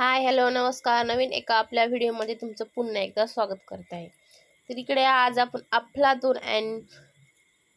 Hi hello नमस्कार. नवीन एका आपल्या व्हिडिओमध्ये तुमचं पुन्हा एकदा स्वागत करत आहे तर इकडे आज आपण अफलातून अँड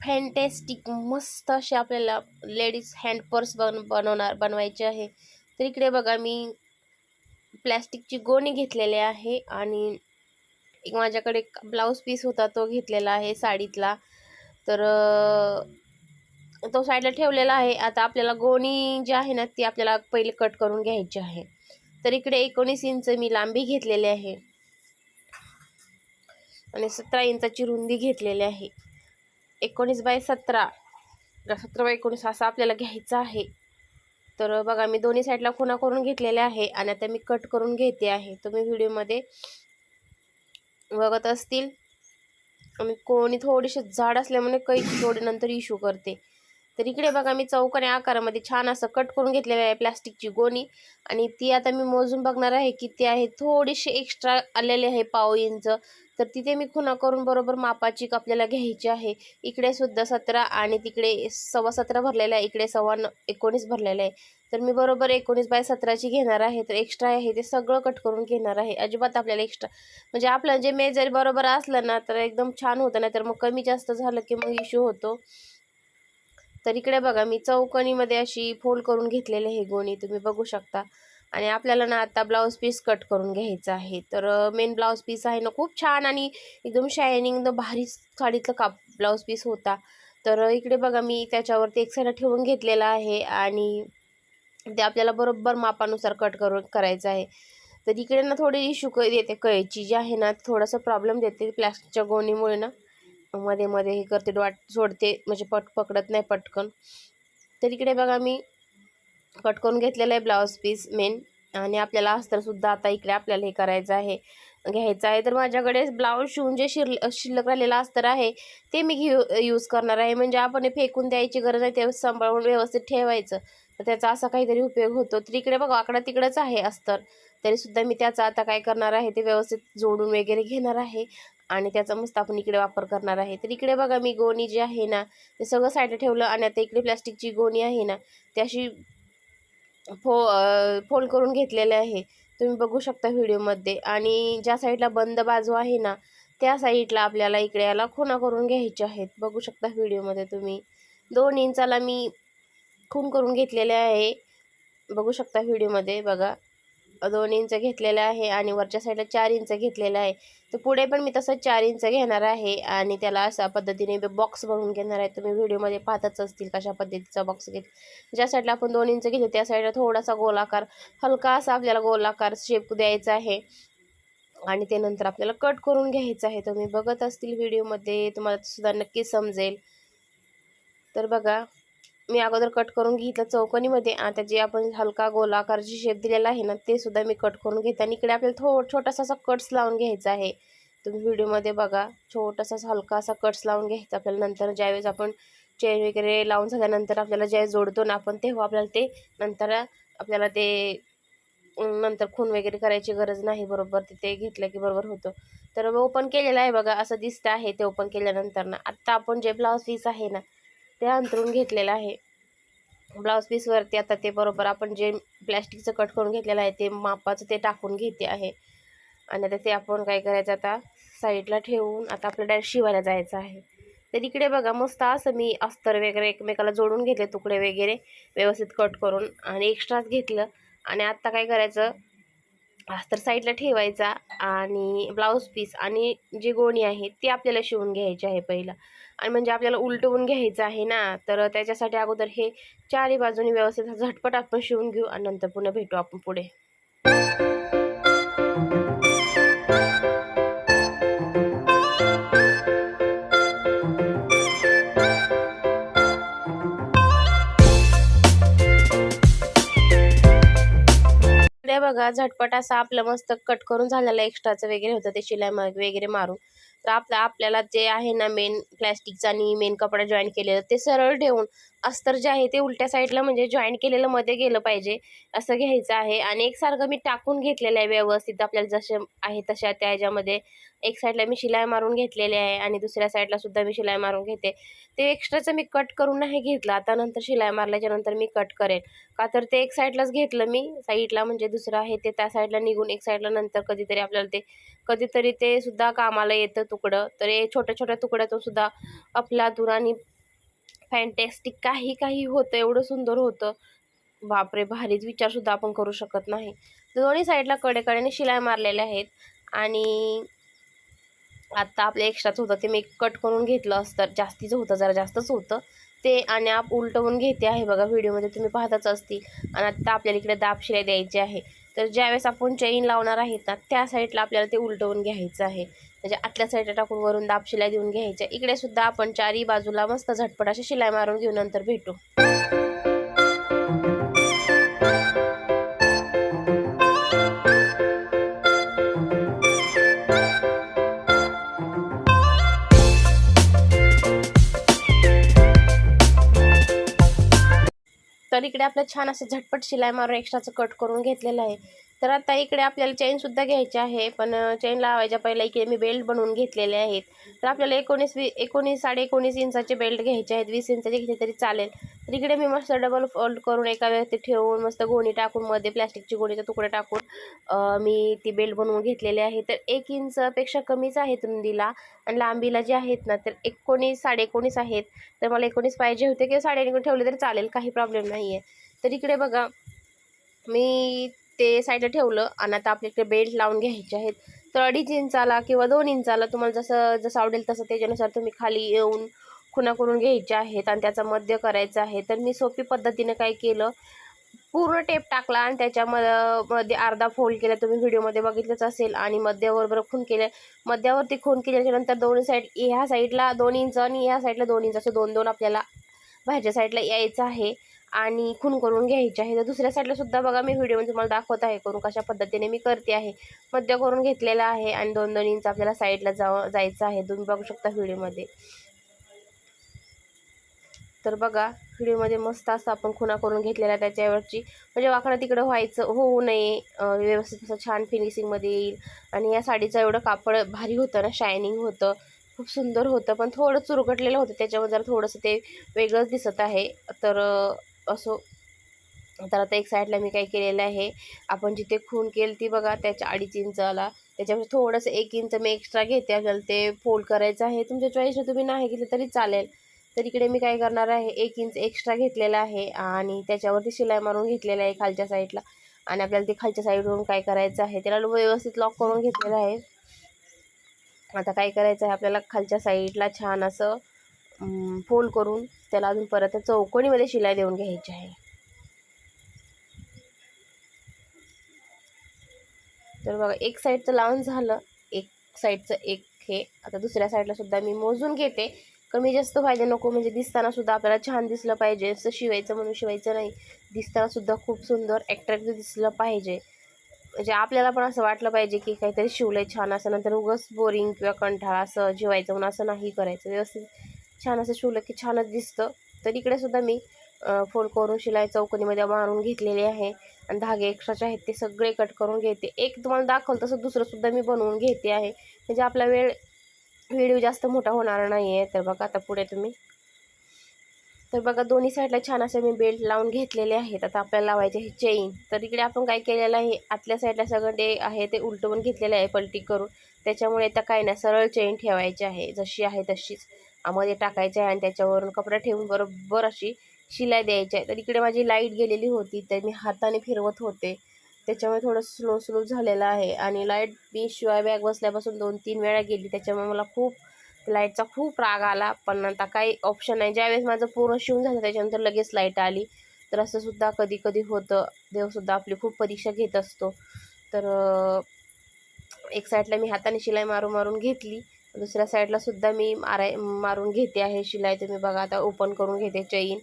फॅन्टॅस्टिक मस्त असे आपल्याला लेडीज हँड पर्स बन बनवणार बनवायचे आहे. तर इकडे बघा मी प्लॅस्टिकची गोणी घेतलेली आहे आणि एक माझ्याकडे ब्लाऊज पीस होता तो घेतलेला आहे साडीतला. तर तो साईडला ठेवलेला आहे. आता आपल्याला गोणी जी आहे ना ती आपल्याला पहिले कट करून घ्यायची आहे. तर इकडे एकोणीस इंच मी लांबी घेतलेली आहे. आणि सतरा इंचाची रुंदी घेतलेली आहे. एकोणीस बाय सतरा सतरा बाय एकोणीस असा आपल्याला घ्यायचा आहे. तर बघा मी दोन्ही साईडला खुणा करून घेतलेल्या आहे आणि आता मी कट करून घेते आहे. तुम्ही व्हिडिओमध्ये बघत असतील. आणि कोणी थोडीशी जाड असल्यामुळे कैची थोडी नंतर इशू करते. तर इकडे बघा मी चौकने आकारामध्ये छान असं कट करून घेतलेलं आहे प्लास्टिकची गोणी. आणि ती आता मी मोजून बघणार आहे किती आहे थोडीशी एक्स्ट्रा आलेले आहे पाव इंच. तर तिथे मी खुणा करून बरोबर मापाची आपल्याला घ्यायची आहे. इकडे सुद्धा सतरा आणि तिकडे सव्वा सतरा भरलेला आहे. इकडे सव्वा न एकोणीस भरलेलं आहे. तर मी बरोबर एकोणीस बाय सतराची घेणार आहे. तर एक्स्ट्रा आहे ते सगळं कट करून घेणार आहे. अजिबात आपल्याला एक्स्ट्रा म्हणजे आपलं जे मेजर बरोबर असलं ना तर एकदम छान होतं. नाही तर मग कमी जास्त झालं की मग इश्यू होतो. तर इकडे बघा मी चौकणीमध्ये अशी फोल्ड करून घेतलेले आहे गोणी तुम्ही बघू शकता. आणि आपल्याला ना आता ब्लाऊज पीस कट करून घ्यायचं आहे. तर मेन ब्लाऊज पीस आहे ना खूप छान आणि एकदम शायनिंग एकदम भारी साडीतलं काप ब्लाऊज पीस होता. तर इकडे बघा मी त्याच्यावरती एक साईड ठेवून घेतलेला आहे आणि ते आपल्याला बरोबर मापानुसार कट करून करायचं आहे. तर इकडे ना थोडी इशू क देते कळीची जी आहे ना थोडासा प्रॉब्लेम देते प्लॅस्टिकच्या गोणीमुळे ना. मध्ये मध्ये हे करते वाट सोडते म्हणजे पट पकडत नाही पटकन. तर इकडे बघा मी कट करून घेतलेलं आहे ब्लाऊज पीस मेन आणि आपल्याला अस्तरसुद्धा आता इकडे आपल्याला हे करायचं आहे घ्यायचं आहे. तर माझ्याकडे ब्लाऊज शिवून जे शिर शिल्लक राहिलेलं अस्तर आहे ते मी घेऊ यूज करणार आहे. म्हणजे आपण हे फेकून द्यायची गरज नाही ते सांभाळून व्यवस्थित ठेवायचं. तर त्याचा असा काहीतरी उपयोग होतो. तर इकडे बघा आकडा तिकडंच आहे अस्तर. तरीसुद्धा मी त्याचा आता काय करणार आहे ते व्यवस्थित जोडून वगैरे घेणार आहे. आणि त्याचा मस्त आपण इकडे वापर करणार आहे. तर इकडे बघा मी गोणी जी आहे ना ते सगळं साईडला ठेवलं आणि आता इकडे प्लॅस्टिकची गोणी आहे ना त्याशी फो फोल्ड करून घेतलेले आहे. तुम्ही बघू शकता व्हिडिओमध्ये आणि ज्या साईडला बंद बाजू आहे ना त्या साईडला आपल्याला इकडे याला खुणा करून घ्यायच्या आहेत. बघू शकता व्हिडिओमध्ये तुम्ही. दोन इंचाला मी खून करून घेतलेले आहे. बघू शकता व्हिडिओमध्ये बघा. दोन इंच घेतलेलं आहे आणि वरच्या साईडला चार इंच घेतलेलं आहे. तर पुढे पण मी तसं चार इंच घेणार आहे आणि त्याला अशा पद्धतीने बॉक्स बनवून घेणार आहे. तुम्ही व्हिडिओमध्ये पाहतच असतील कशा पद्धतीचा बॉक्स घेत ज्या साईडला आपण दोन इंच घेतो त्या साईडला थोडासा गोलाकार हलका असा आपल्याला गोलाकार शेप द्यायचा आहे. आणि ते नंतर आपल्याला कट करून घ्यायचं आहे. तुम्ही बघत असतील व्हिडिओमध्ये तुम्हाला सुद्धा नक्की समजेल. तर बघा मी अगोदर कट करून घेतलं चौकोनीमध्ये. आता जे आपण हलका गोलाकारची शेप दिलेला आहे ना ते सुद्धा मी कट करून घेते. आणि इकडे आपल्याला थो छोटासा असा कट्स लावून घ्यायचा आहे. तुम्ही व्हिडिओमध्ये बघा छोटासा हलका असा कट्स लावून घ्यायचा. आपल्याला नंतर ज्यावेळेस आपण चेन वगैरे लावून झाल्यानंतर आपल्याला ज्यावेळेस जोडतो ना आपण तेव्हा आपल्याला ते नंतर आपल्याला ते नंतर खून वगैरे करायची गरज नाही. बरोबर तिथे घेतलं की बरोबर होतं. तर ओपन केलेलं आहे बघा असं दिसतं आहे ते ओपन केल्यानंतर ना. आत्ता आपण जे ब्लाऊज पीस आहे ना ते अंतरून घेतलेलं आहे. ब्लाऊज पीसवरती आता ते बरोबर आपण जे प्लॅस्टिकचं कट करून घेतलेलं आहे ते मापाचं ते टाकून घेते आहे. आणि आता ते आपण काय करायचं आता साईडला ठेवून आता आपल्या डायरेक्ट शिवायला जायचं आहे. तर इकडे बघा मस्त असं मी अस्तर वगैरे एकमेकाला जोडून घेतले तुकडे वगैरे व्यवस्थित कट करून आणि एक्स्ट्राच घेतलं. आणि आत्ता काय करायचं अस्तर साईडला ठेवायचा आणि ब्लाऊज पीस आणि जी गोणी आहे ती आपल्याला शिवून घ्यायची आहे पहिला. आणि म्हणजे आपल्याला उलटवून घ्यायचं आहे ना तर त्याच्यासाठी अगोदर हे चारही बाजूनी व्यवस्थित झटपट आपण शिवून घेऊ आणि नंतर पुन्हा भेटू आपण पुढे. बघा झटपट असं आपलं मस्त कट करून झालेलं एक्स्ट्राचं वगैरे होतं ते शिलाई मग वगैरे मारून. तर आपलं आपल्याला जे आहे ना मेन प्लॅस्टिकचा आणि मेन कपडा जॉईन केलेलं ते सरळ ठेवून अस्तर जे आहे ते उलट्या साईडला म्हणजे जॉईंट केलेलं मध्ये गेलं पाहिजे असं घ्यायचं आहे. आणि एकसारखं मी टाकून घेतलेलं आहे व्यवस्थित आपल्याला जसे आहे तशा त्या ह्याच्यामध्ये. एक साईडला मी शिलाई मारून घेतलेली आहे आणि दुसऱ्या साईडला सुद्धा मी शिलाई मारून घेते. ते एक्स्ट्राचं मी कट करून नाही घेतलं. आता नंतर शिलाई मारल्याच्या नंतर मी कट करेन. का तर ते एक साईडलाच घेतलं मी. साईडला म्हणजे दुसरं आहे ते त्या साईडला निघून एक साईडला नंतर कधीतरी आपल्याला ते कधीतरी ते सुद्धा कामाला येतं तुकडं. तर हे छोट्या छोट्या तुकड्यातून सुद्धा आपला आणि फॅन्टॅस्टिक काही काही होतं एवढं सुंदर होतं. बापरे भारीच विचारसुद्धा आपण करू शकत नाही. दोन्ही साईडला कडेकडेने शिलाई मारलेल्या आहेत. आणि आत्ता आपलं एक्स्ट्राच होतं ते मी कट करून घेतलं असतं. जास्तीचं होतं जरा जास्तच होतं. ते आणि आप उलटवून घेते आहे बघा व्हिडिओमध्ये तुम्ही पाहताच असतील. आणि आत्ता आपल्याला इकडे दाब शिलाई द्यायची आहे. तर ज्यावेळेस आपण चेन लावणार आहेत ना त्या साईडला आपल्याला ते उलटवून घ्यायचं आहे. त्याच्या आतल्या साईडला टाकून वरून दाब शिलाई देऊन घ्यायच्या. इकडे सुद्धा आपण चारी बाजूला मस्त झटपट अशी शिलाई मारून घेऊन नंतर भेटू. तर इकडे आपलं छान असं झटपट शिलाई मारून एक्स्ट्राचं कट करून घेतलेलं आहे. तर आता इकडे आपल्याला चेनसुद्धा घ्यायची आहे पण चेन लावायच्या पहिला इकडे मी बेल्ट बनवून घेतलेले आहेत. तर आपल्याला एकोणीस वी एकोणीस साडे एकोणीस इंचाचे बेल्ट घ्यायचे आहेत वीस इंचाचे घेतले तरी चालेल. तर इकडे मी मस्त डबल फोल्ड करून एका व्यक्ती ठेवून मस्त गोणी टाकून मध्ये प्लॅस्टिकची गोणीचा तुकडे टाकून मी ती बेल्ट बनवून घेतलेली आहे. तर एक इंचपेक्षा कमीच आहेत रुंदीला आणि लांबीला जे आहेत ना तर एकोणीस साडे एकोणीस आहेत. तर मला एकोणीस पाहिजे होते किंवा साडे एकोणीस ठेवले तरी चालेल काही प्रॉब्लेम नाही आहे तर इकडे बघा मी ते साईडला ठेवलं आणि आता आपल्याकडे बेल्ट लावून घ्यायचे आहेत. तर अडीच इंचाला किंवा दोन इंचाला तुम्हाला जसं जसं आवडेल तसं त्याच्यानुसार तुम्ही खाली येऊन खुणा करून घ्यायच्या आहेत आणि त्याचा मध्य करायचा आहे. तर मी सोपी पद्धतीने काय केलं पूर्ण टेप टाकला आणि त्याच्यामध्ये मध्ये अर्धा फोल्ड केला. तुम्ही व्हिडिओमध्ये बघितलंच असेल आणि मध्याबरोबर खून केलं. मध्यावरती खून केल्याच्यानंतर दोन्ही साईड ह्या साईडला दोन इंच आणि ह्या साईडला दोन इंच असं दोन दोन आपल्याला बाहेरच्या साईडला यायचं आहे. आणि खून करून घ्यायचे आहे. तर दुसऱ्या साईडला सुद्धा बघा मी व्हिडिओमध्ये तुम्हाला दाखवत आहे करून कशा पद्धतीने मी करते आहे. मध्य करून घेतलेला आहे आणि दोन दोन इंच आपल्याला साईडला जाव जायचं आहे. तुम्ही बघू शकता व्हिडिओमध्ये तर बघा व्हिडिओमध्ये मस्त असं आपण खुणा करून घेतलेला त्याच्यावरची. म्हणजे वाकडं तिकडं व्हायचं होऊ नये. व्यवस्थित असं छान फिनिशिंगमध्ये येईल. आणि या साडीचं एवढं कापड भारी होतं ना शायनिंग होतं. खूप सुंदर होतं. पण थोडं चुरकटलेलं होतं. त्याच्यामध्ये जरा थोडंसं ते वेगळंच दिसत आहे. तर असो. तर आता एक साईडला मी काय केलेलं आहे आपण जिथे खून केली ती बघा त्याच्या अडीच इंचाला त्याच्यामध्ये थोडंसं एक इंच मी एक्स्ट्रा घेते आपल्याला ते फोल्ड करायचं आहे. तुमच्या चॉईसने तुम्ही नाही घेतलं तरी चालेल. तर इकडे मी काय करणार आहे एक इंच एक्स्ट्रा घेतलेला आहे आणि त्याच्यावरती शिलाई मारून घेतलेलं आहे खालच्या साईडला आणि आपल्याला ते खालच्या साईडवरून काय करायचं आहे त्याला व्यवस्थित लॉक करून घेतलेलं आहे. आता काय करायचं आहे आपल्याला खालच्या साईडला छान असं फोल्ड करून त्याला अजून परत चौकोनीमध्ये शिलाई देऊन घ्यायची आहे. तर बघा एक साईडचं लावून झालं एक साईडचं एक हे. आता दुसऱ्या साईडला सुद्धा मी मोजून घेते. कमी जास्त फायदे नको म्हणजे दिसताना सुद्धा आपल्याला छान दिसलं पाहिजे. असं शिवायचं म्हणून शिवायचं नाही. दिसताना सुद्धा खूप सुंदर ॲट्रॅक्टिव्ह दिसलं पाहिजे. म्हणजे आपल्याला पण असं वाटलं पाहिजे की काहीतरी शिवलंय छान. असं नंतर उगस बोरिंग किंवा कंठाळा असं जिवायचं म्हणून असं नाही करायचं. व्यवस्थित छान असं शिवलं की छानच दिसतं. तर इकडे सुद्धा मी फोल्ड करून शिलाई चौकनीमध्ये मारून घेतलेली आहे. आणि धागे एक्स्ट्राचे आहेत ते सगळे कट करून घेते. एक तुम्हाला दाखवलं तसं दुसरंसुद्धा मी बनवून घेते आहे. म्हणजे आपला वेळ व्हिडिओ जास्त मोठा होणार नाही आहे तर बघा आता पुढे तुम्ही. तर बघा दोन्ही साईडला छान असे मी बेल्ट लावून घेतलेले आहेत. आता आपल्याला लावायचे आहे चेन तर इकडे आपण काय केलेलं आहे आतल्या साईडला सगळं डे आहे ते उलटवून घेतलेलं आहे पलटी करून. त्याच्यामुळे आता काय नाही सरळ चेन ठेवायची आहे. जशी आहे तशीच. मध्ये टाकायचं आहे आणि त्याच्यावरून कपडा ठेवून बरोबर अशी शिलाई द्यायची आहे. तर इकडे माझी लाइट गेलेली होती तर मी हाताने फिरवत होते. त्याच्यामुळे थोडं स्लो स्लो झालेलं आहे. आणि लाइट मी शिवाय बॅग बसल्यापासून दोन तीन वेळा गेली. त्याच्यामुळे मला खूप लाईटचा खूप राग आला. पण आता काही ऑप्शन नाही. ज्यावेळेस माझं पूर्ण शिवून झालं त्याच्यानंतर लगेच लाइट आली. तर असं सुद्धा कधी कधी होतं. देवसुद्धा आपली खूप परीक्षा घेत असतो. तर एक साईडला मी हाताने शिलाई मारून मारून घेतली. दुसऱ्या साईडला सुद्धा मी माराय मारून घेते आहे शिलाई. तुम्ही बघा आता ओपन करून घेते चैन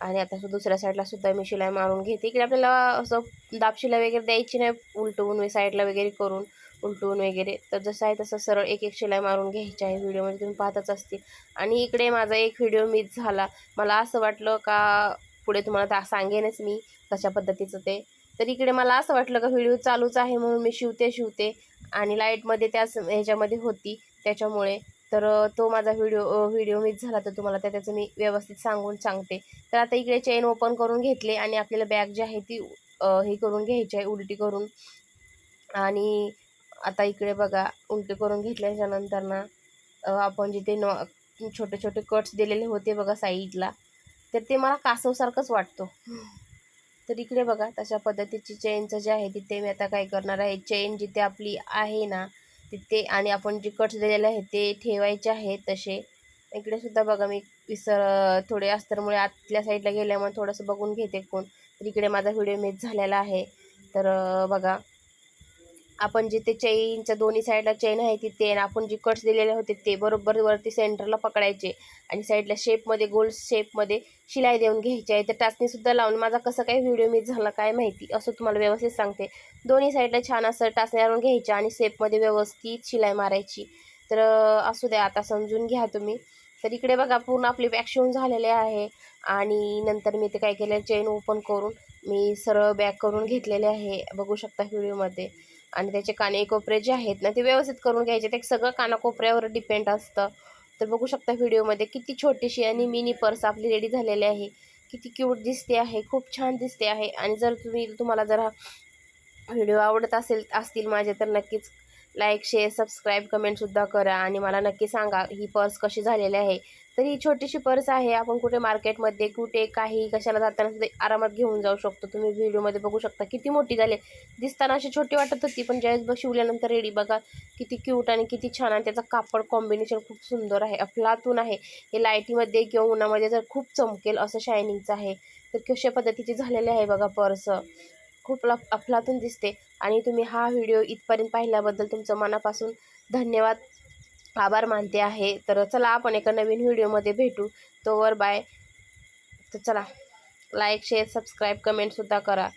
आणि आता दुसऱ्या साईडला सुद्धा मी शिलाई मारून घेते. इकडे आपल्याला असं दाब शिलाई वगैरे द्यायची नाही उलटवून साईडला वगैरे करून उलटवून वगैरे. तर जसं आहे तसं सरळ एक एक शिलाई मारून घ्यायची आहे व्हिडिओमध्ये तुम्ही पाहतच असतील. आणि इकडे माझा एक व्हिडिओ मिस झाला. मला असं वाटलं का पुढे तुम्हाला ता सांगेनच मी कशा पद्धतीचं ते. तर इकडे मला असं वाटलं का व्हिडिओ चालूच आहे म्हणून मी शिवते शिवते. आणि लाईटमध्ये त्याच ह्याच्यामध्ये होती. त्याच्यामुळे तर तो माझा व्हिडिओ व्हिडिओ मिस झाला तर तुम्हाला त्या त्याचं मी व्यवस्थित सांगून सांगते. तर आता इकडे चेन ओपन करून घेतले आणि आपल्याला बॅग जी आहे ती हे करून घ्यायची आहे उलटी करून. आणि आता इकडे बघा उलटी करून घेतल्याच्या नंतर ना आपण जिथे नॉ छोटे छोटे कट्स दिलेले होते बघा साईडला तर ते मला कासवसारखंच वाटतो. तर इकडे बघा तशा पद्धतीची चेनचं जे आहे तिथे मी आता काय करणार आहे. चेन जिथे आपली आहे ना तिथे आणि आपण जे कट्स दिलेले आहेत ते ठेवायचे आहेत तसे. इकडे सुद्धा बघा मी विसर थोडे अस्तरमुळे आतल्या साईडला गेल्यामुळे थोडंसं बघून घेते कोण. तर इकडे माझा व्हिडिओ मिस झालेला आहे. तर बघा. आपण जिथे चेनच्या दोन्ही साईडला चेन आहे तिथे आणि आपण जे कट्स दिलेले होते ते बरोबर वरती सेंटरला पकडायचे आणि साईडला शेपमध्ये गोल शेपमध्ये शिलाई देऊन घ्यायची. आहे तर टाचणीसुद्धा लावून माझा कसं काही व्हिडिओ मिस झाला काय माहिती असं तुम्हाला व्यवस्थित सांगते. दोन्ही साईडला छान असं टाचण्या लावून घ्यायच्या आणि शेपमध्ये व्यवस्थित शिलाई मारायची. तर असू द्या आता समजून घ्या तुम्ही. तर इकडे बघा पूर्ण आपली बॅग शिवून झालेले आहे आणि नंतर मी ते काय केलं चेन ओपन करून मी सरळ बॅग करून घेतलेले आहे. बघू शकता व्हिडिओमध्ये आणि त्याचे कानेकोपरे जे आहेत ना ते व्यवस्थित करून घ्यायचे. ते सगळं कानाकोपऱ्यावर डिपेंड असतं. तर बघू शकता व्हिडिओमध्ये किती छोटीशी आणि मिनी पर्स आपली रेडी झालेली आहे. किती क्यूट दिसते आहे खूप छान दिसते आहे. आणि जर तुम्ही तुम्हाला जर हा व्हिडिओ आवडत असेल असतील माझे तर नक्कीच लाईक शेअर सबस्क्राईब कमेंटसुद्धा करा आणि मला नक्की सांगा ही पर्स कशी झालेली आहे. तर ही छोटीशी पर्स आहे. आपण कुठे मार्केटमध्ये कुठे काही कशाला जाताना सुद्धा आरामात घेऊन जाऊ शकतो. तुम्ही व्हिडिओमध्ये बघू शकता किती मोठी झाली दिसताना अशी छोटी वाटत होती पण ज्यावेळेस बघ शिवल्यानंतर रेडी बघा किती क्यूट आणि किती छान आणि त्याचं कापड कॉम्बिनेशन खूप सुंदर आहे अफलातून आहे. हे लाईटीमध्ये किंवा उन्हामध्ये जर खूप चमकेल असं शायनिंगचं आहे तर कशा पद्धतीची झालेली आहे बघा पर्स खूप लफ अफलातून दिसते. आणि तुम्ही हा व्हिडिओ इथपर्यंत पाहिल्याबद्दल तुमचं मनापासून धन्यवाद. आभार मानते आहे. तर चला आपण एका नवीन व्हिडिओमध्ये भेटू. तोवर बाय. तर चला लाईक शेअर सबस्क्राईब कमेंटसुद्धा करा.